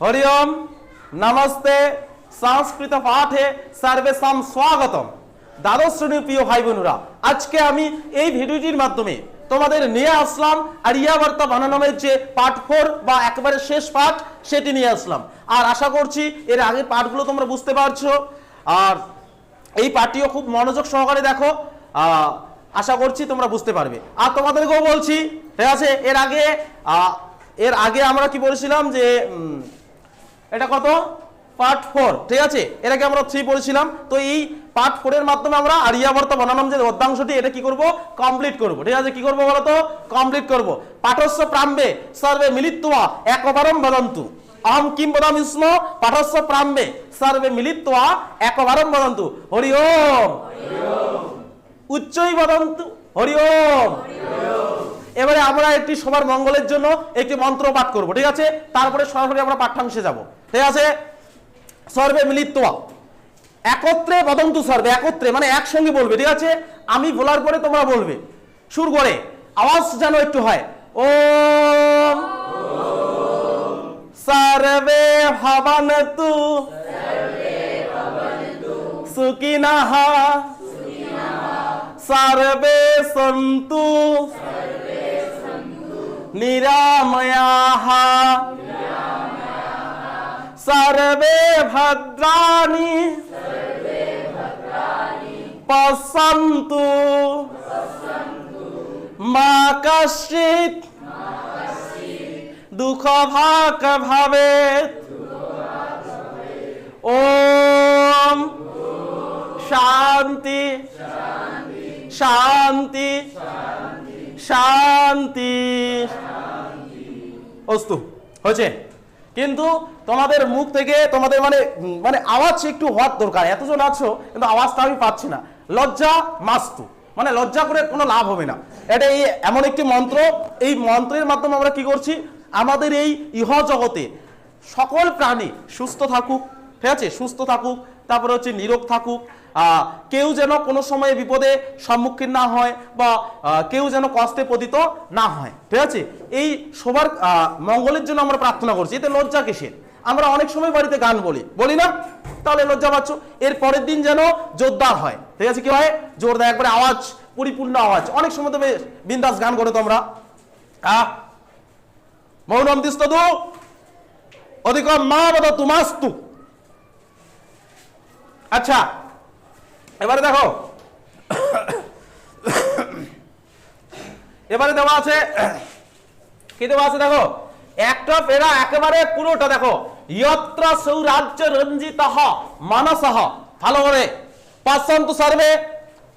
হরি ওম, নমস্তে, সংস্কৃত পাঠে সর্বেশাম স্বাগতম। দ্বাদশ শ্রেণির প্রিয় ভাই বোনেরা আজকে আমি এই ভিডিওটির মাধ্যমে তোমাদের নিয়ে আসলাম আরিয়াবার্তা বানানোমের যে পার্ট ফোর বা একেবারে শেষ পাঠ, সেটি নিয়ে আসলাম। আর আশা করছি এর আগের পাঠগুলো তোমরা বুঝতে পারছ। আর এই পাঠটিও খুব মনোযোগ সহকারে দেখো। আশা করছি তোমরা বুঝতে পারবে। আর তোমাদেরকেও বলছি, ঠিক আছে, এর আগে এর আগে আমরা কি বলেছিলাম যে এটা কত? পার্ট ফোর, ঠিক আছে? এর আগে আমরা থ্রি পড়েছিলাম। তো এই পার্ট ফোর এর মাধ্যমে আমরা আরিয়াবর্ত বনানাম যে অধ্যাংশটি, এটা কি করব? কমপ্লিট করব। ঠিক আছে? কি করব বলতো? কমপ্লিট করব। পাঠস্য প্রাম্বে সর্বে মিলিত্বা একবারম বদন্তু। অহম কিম বদাম ইস্ম পাঠস্য প্রাম্বে সর্বে মিলিত্বা একবারম বদন্তু। হরি ওম! উচ্চই বদন্তু। হরি ওম! এবারে আমরা একটি সবার মঙ্গলের জন্য একটি মন্ত্র পাঠ করব, ঠিক আছে? তারপরে সরাসরি আমরা পাঠ্যাংশে যাব। ঠিক আছে? সর্বে মিলিত্বা। একত্রে বদন্তু সর্বে, একত্রে মানে একসঙ্গে বলবে, ঠিক আছে? আমি বলার পরে তোমরা বলবে। সুর করে আওয়াজ যেন একটু হয়। ও সর্বে ভবন্তু। সুকিনাহ সর্বে সন্তু। নিরাময়াः सर्वे भद्राणि पश्यन्तु मा कश्चित् दुःखभाक् भवेत् ॐ शान्ति शान्ति শান্তি অস্তু হয়েছে কিন্তু তোমাদের মুখ থেকে তোমাদের মানে মানে আওয়াজ একটু হওয়ার দরকার। এতজন আছো, কিন্তু আওয়াজটা আমি পাচ্ছি না। লজ্জা মাস্তু। মানে লজ্জা করে কোনো লাভ হবে না। এটা এই এমন একটি মন্ত্র। এই মন্ত্রের মাধ্যমে আমরা কি করছি? আমাদের এই ইহ জগতে সকল প্রাণী সুস্থ থাকুক। ঠিক আছে? সুস্থ থাকুক, তারপরে হচ্ছে নিরোগ থাকুক। কেউ যেন কোনো সময়ে বিপদে সম্মুখীন না হয় বা কেউ যেন কষ্টে পতিত না হয়। ঠিক আছে? এই সবার মঙ্গলের জন্য আমরা প্রার্থনা করছি। এতে লজ্জা কিসের? আমরা অনেক সময় বাড়িতে গান বলি। বলি না? তাহলে লজ্জা পাচ্ছ? এর পরের দিন যেন জোরদার হয়। ঠিক আছে? কি হয়? জোরদার একবারে আওয়াজ, পরিপূর্ণ আওয়াজ। অনেক সময় তবে বিন্দাস গান করো তোমরা। আহ মৌনম দিস্তদু অধিক মা বদ তুমাস্তু। আচ্ছা এবারে দেখো। এবারে দেওয়া আছে, কি দেওয়া আছে দেখো? একটা পেরা একেবারে পুরোটা দেখো। ইয়ত্র সৌরাজ্য রঞ্জিত মানস। ভালো করে পছন্দ সার্ভে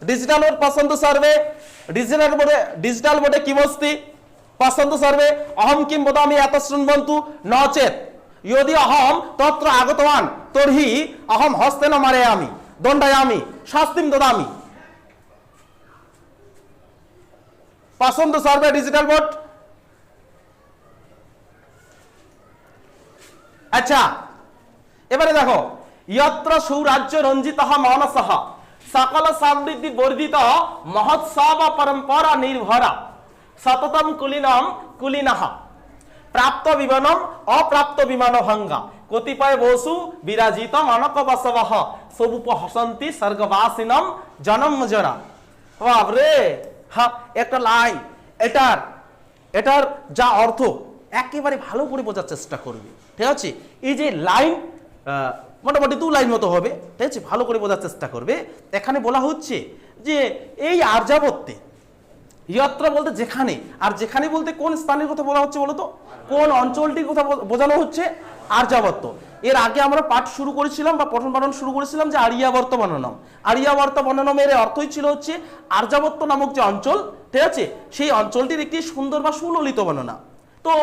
ডিজিটাল বোর্ড পছন্দ সার্ভে ডিজিটাল বোর্ডে ডিজিটাল বোর্ডে কি বস্তি? পছন্দ সার্ভে, অহম কিম বদামি এত শৃণবন্তু, নচেত। যদি অহম তত্র আগতবান তর্হি অহম হস্তেন মারে আমি। দণ্ডায়ামি শাস্তিম দদামি পছন্দ সার্ভে, ডিজিটাল বোর্ড আচ্ছা এবারে দেখো, ইয়ত্র সৌরাজ্য রঞ্জিত মানস। সকল সমৃদ্ধি বর্ধিত মহোৎসব পরম্পরা নির্ভরা। সততম কুলিনম কুলিনহ প্রাপ্ত বিমানম অপ্রাপ্ত বিমান ভঙ্গা কতিপয় বসু বিরাজিত মানক বসব সবুপ হসন্তি স্বর্গবাসিনম জনম জরা বাবরে হা, একটা লাইন এটার এটার যা অর্থ, একেবারে ভালো করে বোঝার চেষ্টা করবে। ঠিক আছে? এই যে লাইন মোটামুটি দু লাইন মতো হবে। ঠিক আছে? ভালো করে বোঝার চেষ্টা করবে। এখানে বলা হচ্ছে যে এই আর্যাবত্যে, ইয়ত্র বলতে যেখানে, আর যেখানে বলতে কোন স্থানের কথা বলা হচ্ছে বলতো কোন অঞ্চলটির কথা বোঝানো হচ্ছে? আর্যাবর্ত এর আগে আমরা পাঠ শুরু করেছিলাম বা পঠন পাঠন শুরু করেছিলাম যে আরিয়াবর্ত বর্ণনম আরিয়াবর্ত বর্ণনমের অর্থই ছিল হচ্ছে আর্যাবর্ত নামক যে অঞ্চল, ঠিক আছে? সেই অঞ্চলটির একটি সুন্দর বা সুললিত বর্ণনা তো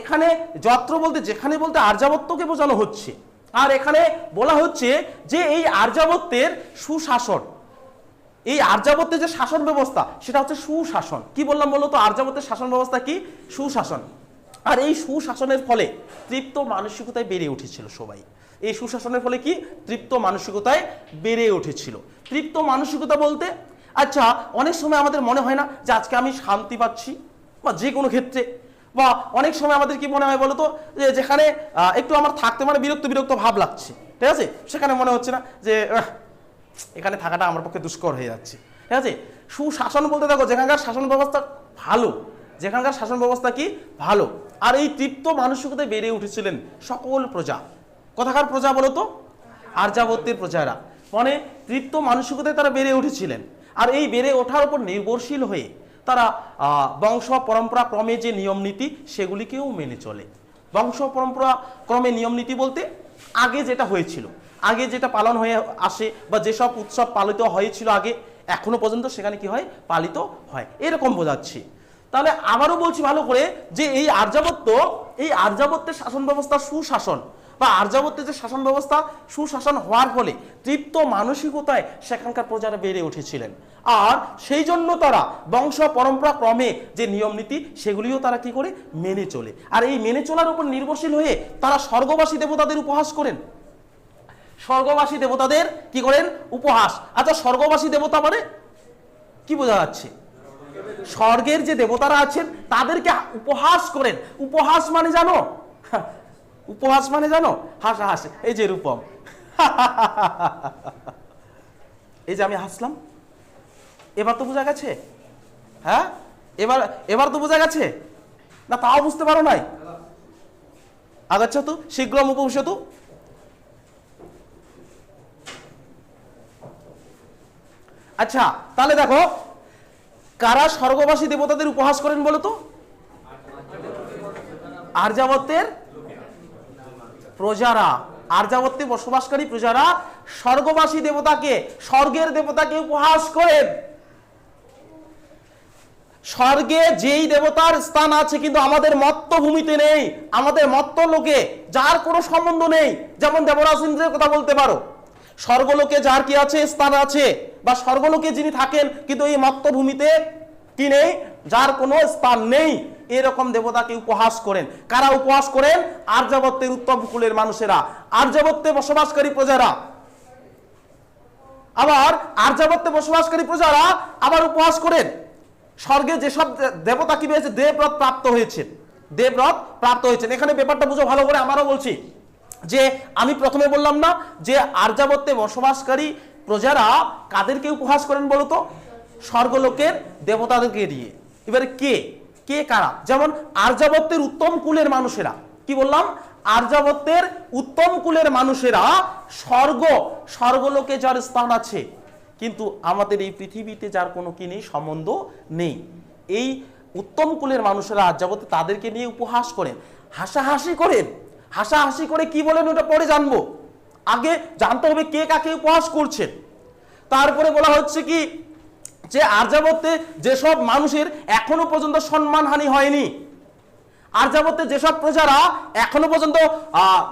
এখানে যত্র বলতে, যেখানে বলতে আর্যাবর্তকে বোঝানো হচ্ছে। আর এখানে বলা হচ্ছে যে এই আর্যাবর্তের সুশাসন, এই আর্যাবত্যের যে শাসন ব্যবস্থা, সেটা হচ্ছে সুশাসন। কি বললাম বলো তো? আর্যাবত্যের শাসন ব্যবস্থা কি? সুশাসন। আর এই সুশাসনের ফলে তৃপ্ত মানসিকতায় বেড়ে উঠেছিল সবাই। এই সুশাসনের ফলে কি? তৃপ্ত মানসিকতায় বেড়ে উঠেছিল। তৃপ্ত মানসিকতা বলতে আচ্ছা অনেক সময় আমাদের মনে হয় না যে আজকে আমি শান্তি পাচ্ছি, বা যে কোনো ক্ষেত্রে, বা অনেক সময় আমাদের কি মনে হয় বলতো? যে যেখানে একটু আমার থাকতে মানে বিরক্ত বিরক্ত ভাব লাগছে, ঠিক আছে? সেখানে মনে হচ্ছে না যে এখানে থাকাটা আমার পক্ষে দুষ্কর হয়ে যাচ্ছে, ঠিক আছে? সুশাসন বলতে দেখো, যেখানকার শাসন ব্যবস্থা ভালো যেখানকার শাসন ব্যবস্থা কি? ভালো। আর এই তৃপ্ত মানসিকতায় বেড়ে উঠেছিলেন সকল প্রজা। কথাকার প্রজা বলো তো আর্যাবত্যের প্রজারা। মানে তৃপ্ত মানসিকতায় তারা বেড়ে উঠেছিলেন। আর এই বেড়ে ওঠার উপর নির্ভরশীল হয়ে তারা বংশ পরম্পরা ক্রমে যে নিয়ম নীতি, সেগুলিকেও মেনে চলে। বংশ পরম্পরা ক্রমে নিয়ম নীতি বলতে আগে যেটা হয়েছিল, আগে যেটা পালন হয়ে আসে বা যেসব উৎসব পালিত হয়েছিল আগে, এখনও পর্যন্ত সেখানে কি হয়? পালিত হয়। এরকম বোঝাচ্ছি। তাহলে আবারও বলছি ভালো করে যে এই আর্যাবত্য এই আর্যাবত্যের শাসন ব্যবস্থা সুশাসন বা আর্যাবত্যের যে শাসন ব্যবস্থা, সুশাসন হওয়ার ফলে তৃপ্ত মানসিকতায় সেখানকার প্রজারা বেড়ে উঠেছিলেন। আর সেই জন্য তারা বংশ পরম্পরা ক্রমে যে নিয়ম নীতি সেগুলিও তারা কি করে? মেনে চলে। আর এই মেনে চলার উপর নির্ভরশীল হয়ে তারা স্বর্গবাসী দেবতাদের উপহাস করেন। স্বর্গবাসী দেবতাদের কি করেন? উপহাস। আচ্ছা স্বর্গবাসী দেবতা মানে? কি বোঝা যাচ্ছে? স্বর্গের যে দেবতারা আছেন, তাদেরকে উপহাস করেন। উপহাস মানে জানো? উপহাস মানে জানো? হাসা, হাসে। এই যে রূপম। এই যে আমি হাসলাম। এবার তো বোঝা গেছে? হ্যাঁ? এবার এবার তো বোঝা গেছে? না, তাও বুঝতে পারো নাই? আগাচ্ছ তো শীঘ্রম উপবিশতু আচ্ছা তাহলে দেখো কারা স্বর্গবাসী দেবতাদের উপহাস করেন বলো তো? আর্যাবত্যের প্রজারা আর্যাবত্যে বসবাসকারী প্রজারা স্বর্গবাসী দেবতাকে, স্বর্গের দেবতাকে উপহাস করেন। স্বর্গে যেই দেবতার স্থান আছে, কিন্তু আমাদের মত্ত ভূমিতে নেই, আমাদের মত্ত লোকে যার কোনো সম্বন্ধ নেই। যেমন দেবরাজ ইন্দ্রের কথা বলতে পারো। স্বর্গলোকে যার কি আছে, স্থান আছে, বা স্বর্গলোকে যিনি থাকেন, কিন্তু এই মত্ত ভূমিতে কি নেই? যার কোনো স্থান নেই। এরকম দেবতাকে উপহাস করেন। কারা উপহাস করেন? আর্যাবত্যের উত্তম কুলের মানুষেরা। আর্যাবত্যে বসবাসকারী প্রজারা। আবার আর্যাবত্যে বসবাসকারী প্রজারা আবার উপহাস করেন। স্বর্গে যেসব দেবতা কি হয়েছে দেবব্রত প্রাপ্ত হয়েছে। দেবব্রত প্রাপ্ত হয়েছেন। এখানে ব্যাপারটা বুঝো ভালো করে, আমারও বলছি। যে আমি প্রথমে বললাম না যে আর্যাবত্যে বসবাসকারী প্রজারা কাদেরকে উপহাস করেন বলতো? স্বর্গলোকের দেবতাদেরকে দিয়ে। এবারে কে? কে কারা? যেমন আর্যাবত্যের উত্তম কুলের মানুষেরা। কি বললাম? আর্যাবত্যের উত্তম কুলের মানুষেরা স্বর্গ, স্বর্গলোকে যার স্থান আছে। কিন্তু আমাদের এই পৃথিবীতে যার কোনো কি নেই, সম্বন্ধ নেই। এই উত্তম কুলের মানুষেরা আর্যাবতে তাদেরকে নিয়ে উপহাস করেন, হাসাহাসি করেন। হাসাহাসি করে কি বলেন ওটা পরে জানব। আগে জানতে হবে কে কাকে উপহাস করছেন। তারপরে বলা হচ্ছে কি, যে আর্যাবত্যে যেসব মানুষের এখনও পর্যন্ত সম্মানহানি হয়নি আর্যাবত্যে যেসব প্রজারা এখনও পর্যন্ত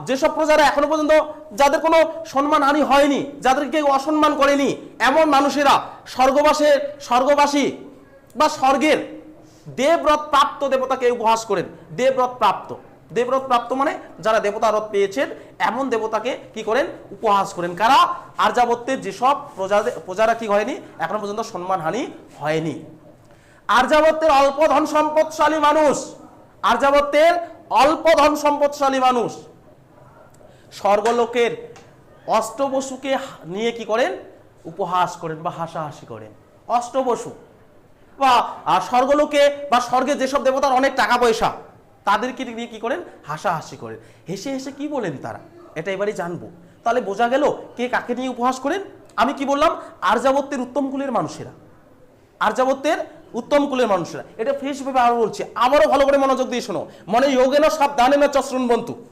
যেসব প্রজারা এখনও পর্যন্ত যাদের কোনো সম্মানহানি হয়নি যাদেরকে অসম্মান করেনি, এমন মানুষেরা স্বর্গবাসের, স্বর্গবাসী বা স্বর্গের দেবরথ প্রাপ্ত দেবতাকে উপহাস করেন। দেবরথ প্রাপ্ত। দেবরথ প্রাপ্ত মানে যারা দেবতা রথ পেয়েছেন, এমন দেবতাকে কি করেন? উপহাস করেন। কারা? আর্যাবত্যের যেসব প্রজাদের প্রজারা কি হয়নি, এখনও পর্যন্ত সম্মানহানি হয়নি। আর্যাবত্যের অল্প ধন সম্পদশালী মানুষ। আর্যাবত্যের অল্প ধন সম্পদশালী মানুষ। স্বর্গলোকের অষ্টবসুকে নিয়ে কি করেন? উপহাস করেন বা হাসাহাসি করেন। অষ্টবসু বা স্বর্গলোকে বা স্বর্গে যেসব দেবতার অনেক টাকা পয়সা তাদেরকে নিয়ে কি করেন? হাসাহাসি করেন। হেসে হেসে কি বলেন তারা? এটা এবারে জানব। তাহলে বোঝা গেল কে কাকে নিয়ে উপহাস করেন? আমি কি বললাম? আর্যাবত্যের উত্তম কুলের মানুষেরা। আর্যাবত্যের উত্তম কুলের মানুষেরা। এটা ফ্রেশ ভাবে আরও বলছি। আবারও ভালো করে মনোযোগ দিয়ে শোনো। মনে যোগেন সাবধানে না চশ্রুন বন্তু।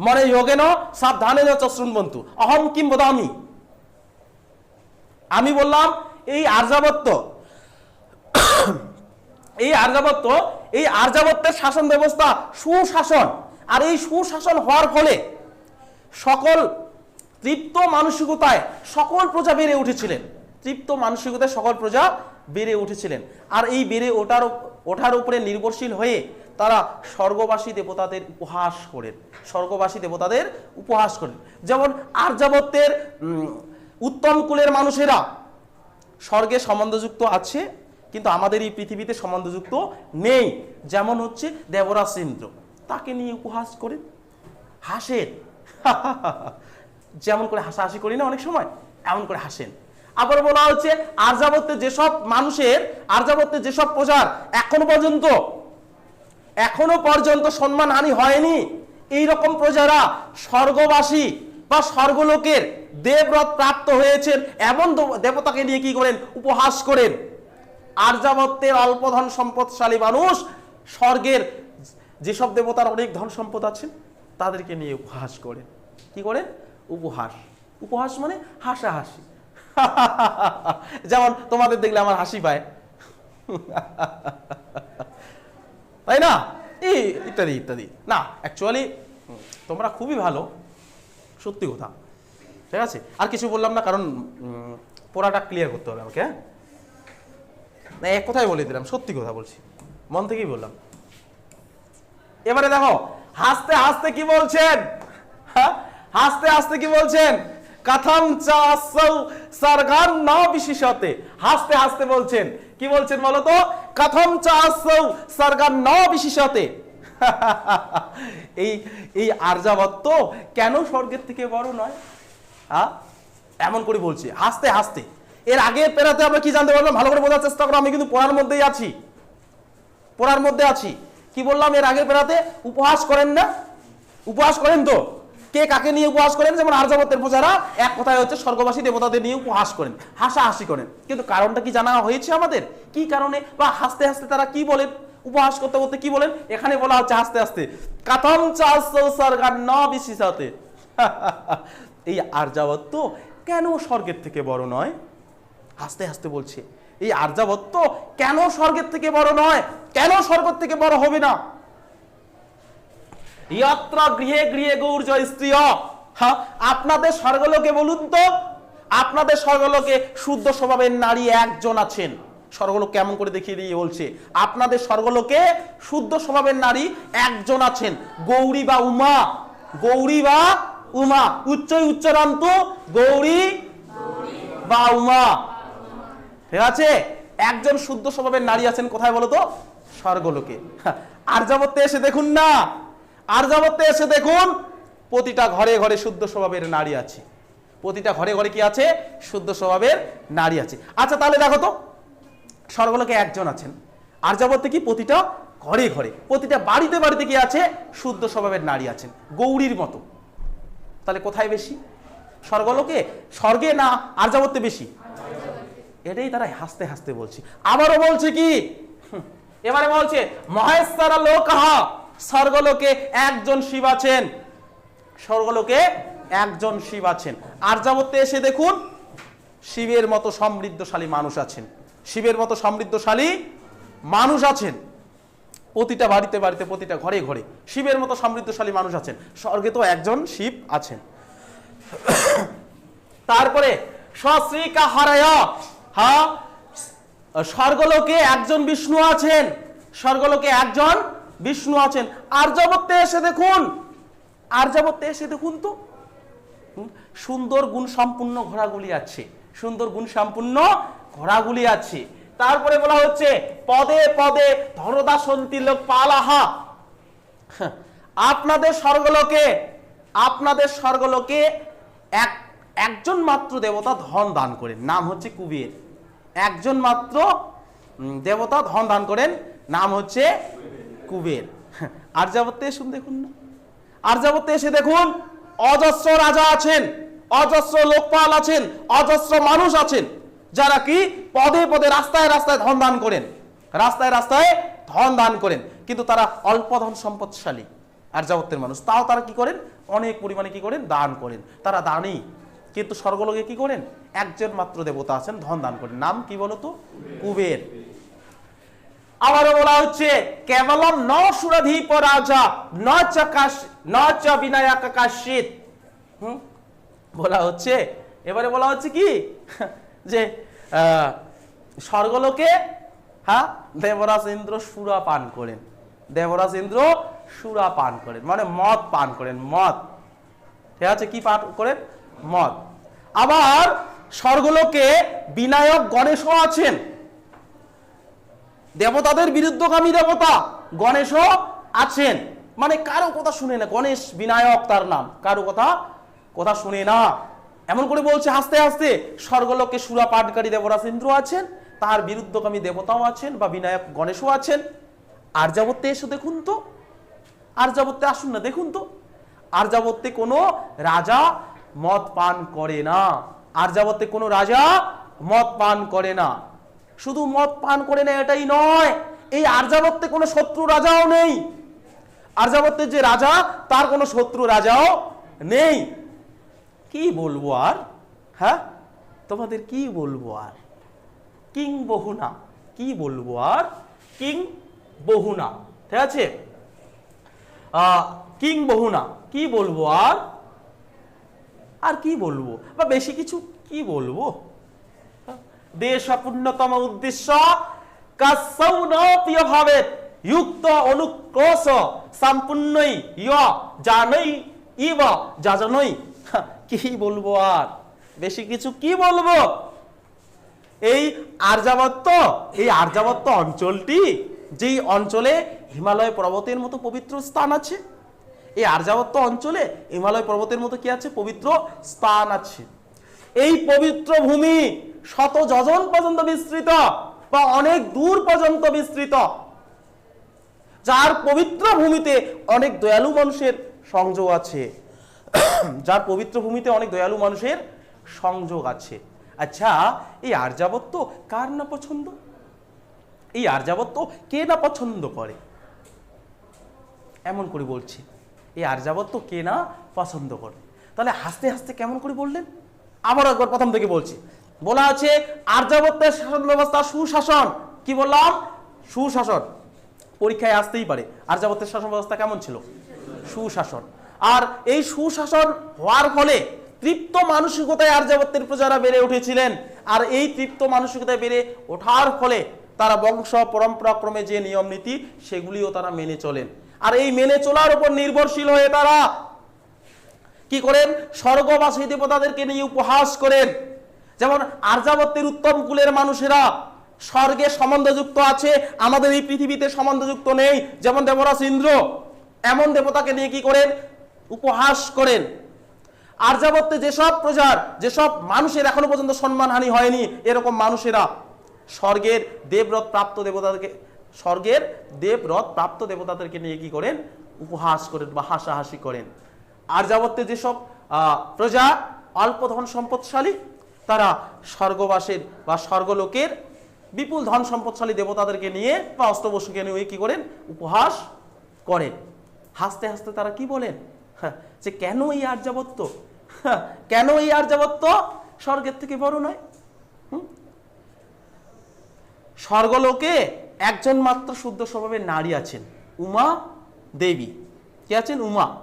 মনে যোগেন সাবধানে না চশ্রুন বন্তু। অহম কিম বদামি। আমি বললাম, এই আর্যাবত্য এই আর্যাবত্য এই আর্যাবত্যের শাসন ব্যবস্থা সুশাসন। আর এই সুশাসন হওয়ার ফলে সকল তৃপ্ত মানসিকতায় সকল প্রজা বেড়ে উঠেছিলেন। তৃপ্ত মানসিকতায় সকল প্রজা বেড়ে উঠেছিলেন। আর এই বেড়ে ওঠার ওঠার উপরে নির্ভরশীল হয়ে তারা স্বর্গবাসী দেবতাদের উপহাস করেন। স্বর্গবাসী দেবতাদের উপহাস করেন। যেমন আর্যাবত্যের উত্তম কুলের মানুষেরা স্বর্গে সম্বন্ধযুক্ত আছে। কিন্তু আমাদের এই পৃথিবীতে সম্বন্ধযুক্ত নেই। যেমন হচ্ছে দেবরাজ ইন্দ্র। তাকে নিয়ে উপহাস করেন হাসেন। যেমন করে হাসাহাসি করি না অনেক সময়, এমন করে হাসেন। আবার বলা হচ্ছে আর্যাবত্যে যেসব মানুষের আর্যাবত্যে যেসব প্রজার এখনও পর্যন্ত এখনও পর্যন্ত সম্মানহানি হয়নি, এই রকম প্রজারা স্বর্গবাসী বা স্বর্গলোকের দেবরথ প্রাপ্ত হয়েছেন এমন দেব- দেবতাকে নিয়ে কি করেন? উপহাস করেন। আর্যাবত্যের অল্প ধন সম্পদশালী মানুষ, স্বর্গের যেসব দেবতার অনেক ধন সম্পদ আছে, তাদেরকে নিয়ে উপহাস করেন কি করেন উপহাস। উপহাস মানে হাসাহাসি। যেমন তোমাদের দেখলে আমার হাসি পায়। তাই না? এই ইত্যাদি ইত্যাদি। না অ্যাকচুয়ালি তোমরা খুবই ভালো। সত্যি কথা। ঠিক আছে? আর কিছু বললাম না, কারণ পোড়াটা ক্লিয়ার করতে হবে আমাকে হ্যাঁ? না, এক কথাই বলে দিলাম, সত্যি কথা বলছি। মন থেকেই বললাম। এবারে দেখো, হাসতে হাসতে কি বলছেন? হ্যাঁ? হাসতে হাসতে কি বলছেন? কথম চাসৌ সরগান ন বিশেষতে। হাসতে হাসতে বলছেন। কি বলছেন বলো তো? কথম চাসৌ সরগান ন বিশেষতে। এই এই আর্যাবত্ত কেন স্বর্গের থেকে বড় নয়? হ্যাঁ? এমন করে বলছে, হাসতে হাসতে। এর আগে পেরাতে আমরা কি জানতে পারলাম? ভালো করে বোঝার চেষ্টা করো, আমি কিন্তু পড়ার মধ্যেই আছি। পড়ার মধ্যে আছি। কি বললাম? এর আগে পেরাতে উপহাস করেন না? উপহাস করেন তো? কে কাকে নিয়ে উপহাস করেন? যেমন আর্যাবতের প্রজারা, এক কথায় হচ্ছে স্বর্গবাসী দেবতাদের নিয়ে উপহাস করেন, হাসাহাসি করেন। কিন্তু কারণটা কি জানা হয়েছে আমাদের? কি কারণে বা হাসতে হাসতে তারা কি বলেন? উপহাস করতে করতে কি বলেন? এখানে বলা হচ্ছে হাসতে হাসতে। চাষ সরকার ন বিশিষতে এই কেন স্বর্গের থেকে বড় নয়? হাসতে হাসতে বলছে, এই আর্যাবত্য কেন স্বর্গের থেকে বড় নয়? কেন স্বর্গের থেকে বড় হবে না? ইয়াত্র গৃহে গৃহে গৌর্য স্ত্রী হ্যাঁ আপনাদের স্বর্গলোকে বলুন তো, আপনাদের স্বর্গলোকে শুদ্ধ স্বভাবের নারী একজন আছেন। স্বর্গলোক কেমন করে দেখিয়ে দিয়ে বলছে, আপনাদের স্বর্গলোকে শুদ্ধ স্বভাবের নারী একজন আছেন, গৌরী বা উমা, গৌরী বা উমা উচ্চই উচ্চারান্ত গৌরী বা উমা। ঠিক আছে? একজন শুদ্ধ স্বভাবের নারী আছেন, কোথায় বলো তো স্বর্গলোকে আর্যাবত্যে এসে দেখুন না, আর আর্যাবত্যে এসে দেখুন, প্রতিটা ঘরে ঘরে শুদ্ধ স্বভাবের নারী আছে। প্রতিটা ঘরে ঘরে কি আছে? শুদ্ধ স্বভাবের নারী আছে। আচ্ছা তাহলে দেখো তো, স্বর্গলোকে একজন আছেন, আর আর্যাবত্যে কি প্রতিটা ঘরে ঘরে, প্রতিটা বাড়িতে বাড়িতে কি আছে? শুদ্ধ স্বভাবের নারী আছেন, গৌরীর মতো। তাহলে কোথায় বেশি? স্বর্গলোকে? স্বর্গে না, আর আর্যাবত্যে বেশি? এটাই তারা হাসতে হাসতে বলছে। আবারও বলছে কি? এবারে বলছে, মহেশ্বর লোক, স্বর্গলোকে একজন শিব আছেন। স্বর্গলোকে একজন শিব আছেন। আর্যাবত্যে এসে দেখুন, শিবের মতো সমৃদ্ধশালী মানুষ আছেন। শিবের মতো সমৃদ্ধশালী মানুষ আছেন। প্রতিটা বাড়িতে বাড়িতে, প্রতিটা ঘরে ঘরে শিবের মতো সমৃদ্ধশালী মানুষ আছেন। স্বর্গে তো একজন শিব আছেন। তারপরে সশ্রীকা হারায় হ্যাঁ স্বর্গলোকে একজন বিষ্ণু আছেন। স্বর্গলোকে একজন বিষ্ণু আছেন। আর্যাবত্যে এসে দেখুন। আর্যাবত্যে এসে দেখুন তো। সুন্দর গুণ সম্পূর্ণ ঘোড়াগুলি আছে। সুন্দর গুণ সম্পূর্ণ ঘোড়াগুলি আছে। তারপরে বলা হচ্ছে পদে পদে ধরদাসন্তী লোক পালাহা। হ্যাঁ, আপনাদের স্বর্গলোকে আপনাদের স্বর্গলোকে এক একজন মাত্র দেবতা ধন দান করেন। নাম হচ্ছে কুবের। একজন মাত্র দেবতা ধন দান করেন, নাম হচ্ছে কুবের। আর আর্যাবত্যে এসুন দেখুন না। আর্যাবত্যে এসে দেখুন, অজস্র রাজা আছেন, অজস্র লোকপাল আছেন, অজস্র মানুষ আছেন, যারা কি পদে পদে রাস্তায় রাস্তায় ধন দান করেন, রাস্তায় রাস্তায় ধন দান করেন। কিন্তু তারা অল্প ধন সম্পদশালী আর্যাবত্যের মানুষ। তাও তারা কি করেন? অনেক পরিমাণে কি করেন? দান করেন। তারা দানই কিন্তু স্বর্গলোকে কি করেন? একজন মাত্র দেবতা আছেন, ধন দান করেন। নাম কি বলতো? কুবের। আবারও বলা হচ্ছে, কেবলম ন সুরধীপ রাজা, ন চাকাশ, ন চ বিনায়ক কাশিত। বলা হচ্ছে, এবারে বলা হচ্ছে কি? যে স্বর্গলোকে হ্যাঁ দেবরাজ ইন্দ্র সুরা পান করেন। দেবরাজ ইন্দ্র সুরা পান করেন। মানে মদ পান করেন, মদ। ঠিক আছে? কি পান করেন? মদ আবার স্বর্গলোকে বিনায়ক গণেশও আছেন। দেবতাদের বিরুদ্ধগামী দেবতা গণেশও আছেন। মানে কারও কথা শুনে না, গণেশ বিনায়ক তার নাম, কারও কথা কথা শুনে না। এমন করে বলছে, হাসতে হাসতে স্বর্গলোকে সুরা পাঠকারী দেবরাজ ইন্দ্র আছেন, তার বিরুদ্ধগামী দেবতাও আছেন বা বিনায়ক গণেশও আছেন। আর যাবত্তে এসে দেখুন তো, আর যাবত্তে আসুন না, দেখুন তো। আর যাবত্তে কোনো রাজা মদ পান করে না। আর যাবত্তে কোনো রাজা মদ পান করে না। শুধু মদ পান করে না, এটাই নয়। এই আর্যাবত্যে কোনো শত্রু রাজাও নেই। আর্যাবত্যের যে রাজা, তার কোনো শত্রু রাজাও নেই। কি বলব আর? হ্যাঁ? তোমাদের কি বলব আর? কিং বহুনা কি বলব আর? কিং বহুনা ঠিক আছে? কিং বহুনা কি বলব আর? আর কি বলব? বা বেশি কিছু কি বলব? দেশ পূর্ণতম উদ্দেশ্য কাসৌনপ্রিয় ভাবে যুক্ত অনুক্রোশ সম্পূর্ণই ইয় জানই ইব, যাজনই। কি বলব আর? বেশি কিছু কি বলব? এই আর্যাবত্ত এই আর্যাবত্ত অঞ্চলটি, যেই অঞ্চলে হিমালয় পর্বতের মতো পবিত্র স্থান আছে এই আর্যাবত্ত অঞ্চলে হিমালয় পর্বতের মতো কি আছে? পবিত্র স্থান আছে। এই পবিত্র ভূমি শত যজন পর্যন্ত বিস্তৃত বা অনেক দূর পর্যন্ত বিস্তৃত। যার পবিত্র ভূমিতে অনেক দয়ালু মানুষের সংযোগ আছে। যার পবিত্র ভূমিতে অনেক দয়ালু মানুষের সংযোগ আছে। আচ্ছা এই আর্যাবত্য কার না পছন্দ? এই আর্যাবত্য কে না পছন্দ করে? এমন করে বলছি। এই আর্যাবত্য কে না পছন্দ করে। তাহলে হাসতে হাসতে কেমন করে বললেন? আবার একবার প্রথম থেকে বলছি। বলা আছে আর্যাবত্যের শাসন ব্যবস্থা সুশাসন। কি বললাম? সুশাসন। পরীক্ষায় আসতেই পারে। আর্যাবত্যের শাসন ব্যবস্থা কেমন ছিল? সুশাসন। আর এই সুশাসন হওয়ার ফলে তৃপ্ত মানসিকতায় আর্যাবত্যের প্রজারা বেড়ে উঠেছিলেন। আর এই তৃপ্ত মানসিকতায় বেড়ে ওঠার ফলে তারা বংশ পরম্পরা ক্রমে যে নিয়ম নীতি সেগুলিও তারা মেনে চলেন। আর এই মেনে চলার উপর নির্ভরশীল হয়ে তারা কি করেন? স্বর্গবাসী দেবতাদেরকে নিয়ে উপহাস করেন। যেমন আর্যাবত্যের উত্তম কুলের মানুষেরা স্বর্গে সম্বন্ধযুক্ত আছে, আমাদের এই পৃথিবীতে সম্বন্ধযুক্ত নেই। যেমন দেবরাজ ইন্দ্র, এমন দেবতাকে নিয়ে কি করেন? উপহাস করেন। আর্যাবত্যে যেসব প্রজার, যেসব মানুষের এখনও পর্যন্ত সম্মানহানি হয়নি, এরকম মানুষেরা স্বর্গের দেবরথ প্রাপ্ত দেবতাদেরকে স্বর্গের দেবরথ প্রাপ্ত দেবতাদেরকে নিয়ে কি করেন? উপহাস করেন বা হাসাহাসি করেন। আর্যাবত্যে যেসব প্রজা অল্প ধন সম্পদশালী তারা স্বর্গবাসের বা স্বর্গলোকের বিপুল ধন সম্পদশালী দেবতাদেরকে নিয়ে বা অষ্টবসুকে নিয়ে কি করেন? উপহাস করেন। হাসতে হাসতে তারা কি বলেন? হ্যাঁ, যে কেন এই আর্যাবত্য হ্যাঁ, কেন এই আর্যাবত্য স্বর্গের থেকে বড় নয়? স্বর্গলোকে একজন মাত্র শুদ্ধ স্বভাবের নারী আছেন। উমা দেবী। কে আছেন? উমা।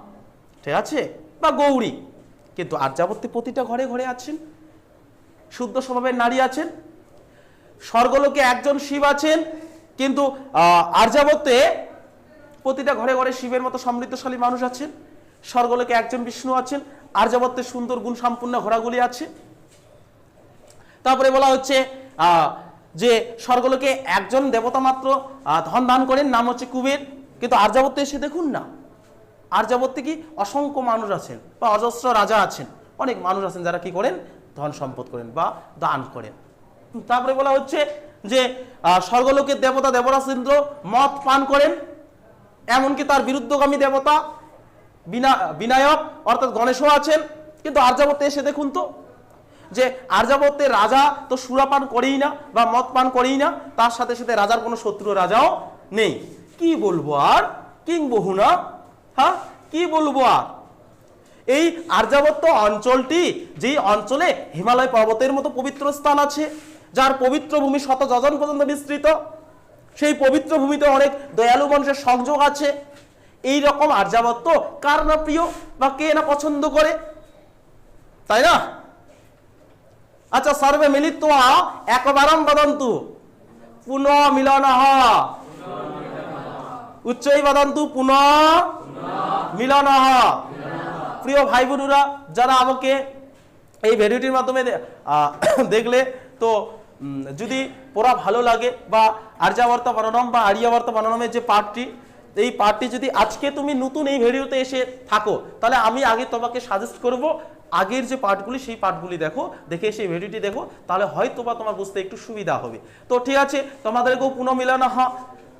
ঠিক আছে? বা গৌরী। কিন্তু আর্যাবত্যে প্রতিটা ঘরে ঘরে আছেন। শুদ্ধ স্বভাবের নারী আছেন। স্বর্গলোকে একজন শিব আছেন। কিন্তু আহ, আর্যাবত্যে প্রতিটা ঘরে ঘরে শিবের মতো সমৃদ্ধশালী মানুষ আছেন। স্বর্গলোকে একজন বিষ্ণু আছেন। আর্যাবত্যে সুন্দর গুণ সম্পূর্ণ ঘোড়াগুলি আছে। তারপরে বলা হচ্ছে যে স্বর্গলোকে একজন দেবতা মাত্র ধন দান করেন, নাম হচ্ছে কুবের। কিন্তু আর্যাবত্যে এসে দেখুন না। আর্যাবত্যে কি অসংখ্য মানুষ আছেন বা অজস্র রাজা আছেন। অনেক মানুষ আছেন যারা কি করেন? ধন সম্পদ করেন বা দান করেন। তারপরে বলা হচ্ছে যে স্বর্গলোকের দেবতা দেবরাজ ইন্দ্র মদ পান করেন। এমনকি তার বিরুদ্ধগামী দেবতা বিনা বিনায়ক অর্থাৎ গণেশও আছেন। কিন্তু আর্যাবত্যে এসে দেখুন তো যে আর্যাবত্যের রাজা তো সুরাপান করেই না বা মদ পান করেই না, তার সাথে সাথে রাজার কোনো শত্রু রাজাও নেই। কি বলব আর? কিং বহু না? হ্যাঁ? কি বলব আর? এই আর্যাবর্ত অঞ্চলটি যেই অঞ্চলে হিমালয় পর্বতের মতো পবিত্র স্থান আছে, যার পবিত্র ভূমি শত যজন পর্যন্ত বিস্তৃত, সেই পবিত্র ভূমিতে অনেক দয়ালু মানুষের সংযোগ আছে। এই রকম আর্যাবত্য কার না প্রিয় বা কে না পছন্দ করে? তাই না? আচ্ছা সর্বে মিলিত্বা, একবারম বদন্তু। পুনঃ মিলন উচ্চই বদন্তু, পুনঃ মিলন প্রিয় ভাই বোনেরা, যারা আমাকে এই ভিডিওটির মাধ্যমে দেখলে, তো যদি পড়া ভালো লাগে বা আর্যাবর্ত বর্ণম বা আর্যাবর্ত বর্ণমের যে পার্টটি এই পার্টি যদি আজকে তুমি নতুন এই ভিডিওতে এসে থাকো, তাহলে আমি আগে তোমাকে সাজেস্ট করব, আগের যে পার্টগুলি সেই পার্টগুলি দেখো, দেখে সেই ভিডিওটি দেখো, তাহলে হয়তো বা তোমার বুঝতে একটু সুবিধা হবে। তো ঠিক আছে, তোমাদেরকেও পুনঃমিলন হ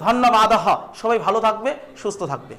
ধন্যবাদ হ সবাই ভালো থাকবে, সুস্থ থাকবে।